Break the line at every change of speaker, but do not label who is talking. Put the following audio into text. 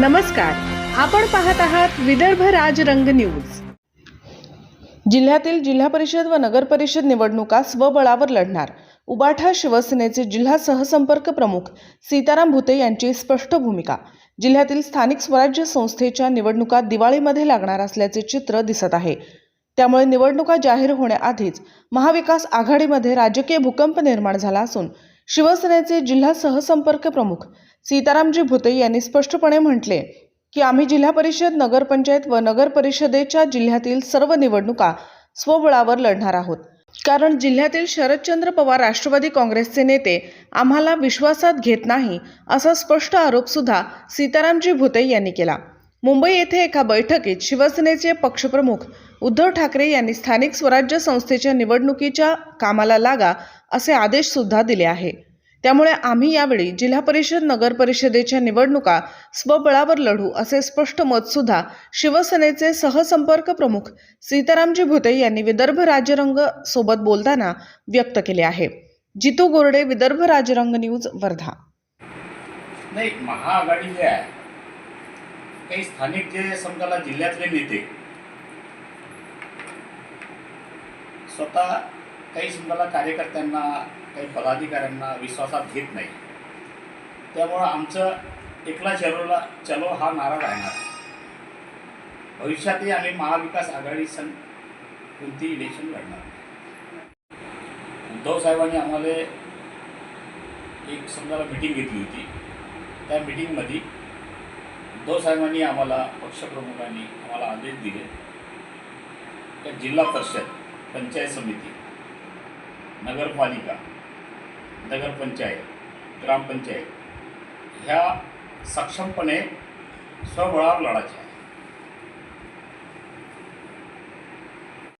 नमस्कार. आपण पाहत आहात विदर्भ राज रंग न्यूज. जिल्ह्यातील जिल्हा परिषद व नगर परिषद निवडणुका स्वबळावर लढणार. उबाठा शिवसेनेचे जिल्हा सहसंपर्क प्रमुख सीताराम भुते यांची स्पष्ट भूमिका. जिल्ह्यातील स्थानिक स्वराज्य संस्थेच्या निवडणुका दिवाळीमध्ये लागणार असल्याचे चित्र दिसत आहे. त्यामुळे निवडणुका जाहीर होण्याआधीच महाविकास आघाडीमध्ये राजकीय भूकंप निर्माण झाला असून शिवसेनेचे जिल्हा सहसंपर्क प्रमुख सीतारामजी भुते यांनी स्पष्टपणे म्हटले की आम्ही जिल्हा परिषद नगरपंचायत व नगर परिषदेच्या जिल्ह्यातील सर्व निवडणुका स्वबळावर लढणार आहोत. कारण जिल्ह्यातील शरदचंद्र पवार राष्ट्रवादी काँग्रेसचे नेते आम्हाला विश्वासात घेत नाही असा स्पष्ट आरोप सुद्धा सीतारामजी भुते यांनी केला. मुंबई येथे एका बैठकीत शिवसेनेचे पक्षप्रमुख उद्धव ठाकरे यांनी स्थानिक स्वराज्य संस्थेच्या निवडणुकीच्या कामाला लागा असे आदेश सुद्धा दिले आहे. त्यामुळे आम्ही यावेळी जिल्हा परिषद नगर परिषदेच्या निवडणुका स्वबळावर लढू असे स्पष्ट मत सुद्धा शिवसेनेचे सहसंपर्क प्रमुख सीतारामजी भुते यांनी विदर्भ राजरंग सोबत बोलताना व्यक्त केले आहे. जितू गोरडे विदर्भ राजरंग न्यूज वर्धा.
नाही महाआघाडी जे आहे काही स्थानिक जे समजाला जिल्ह्यातले नेते स्वतः काही समजाला कार्यकर्त्यांना काही पदाधिकाऱ्यांना विश्वासात घेत नाही. त्यामुळं आमचं एकला चलोला चलो हा नारा राहणार. भविष्यातही आम्ही महाविकास आघाडी सण कोणती इलेक्शन लढणार उद्धव साहेबांनी आम्हाला एक समजाला मिटिंग घेतली होती. त्या मिटिंगमध्ये उद्धव साहेबांनी आम्हाला पक्षप्रमुखांनी आम्हाला आदेश दिले. त्या जिल्हा परिषद पंचायत समिती नगरपालिका नगरपंचायत ग्रामपंचायत ह्या सक्षमपणे स्वबळावर लढायच्या. आहेत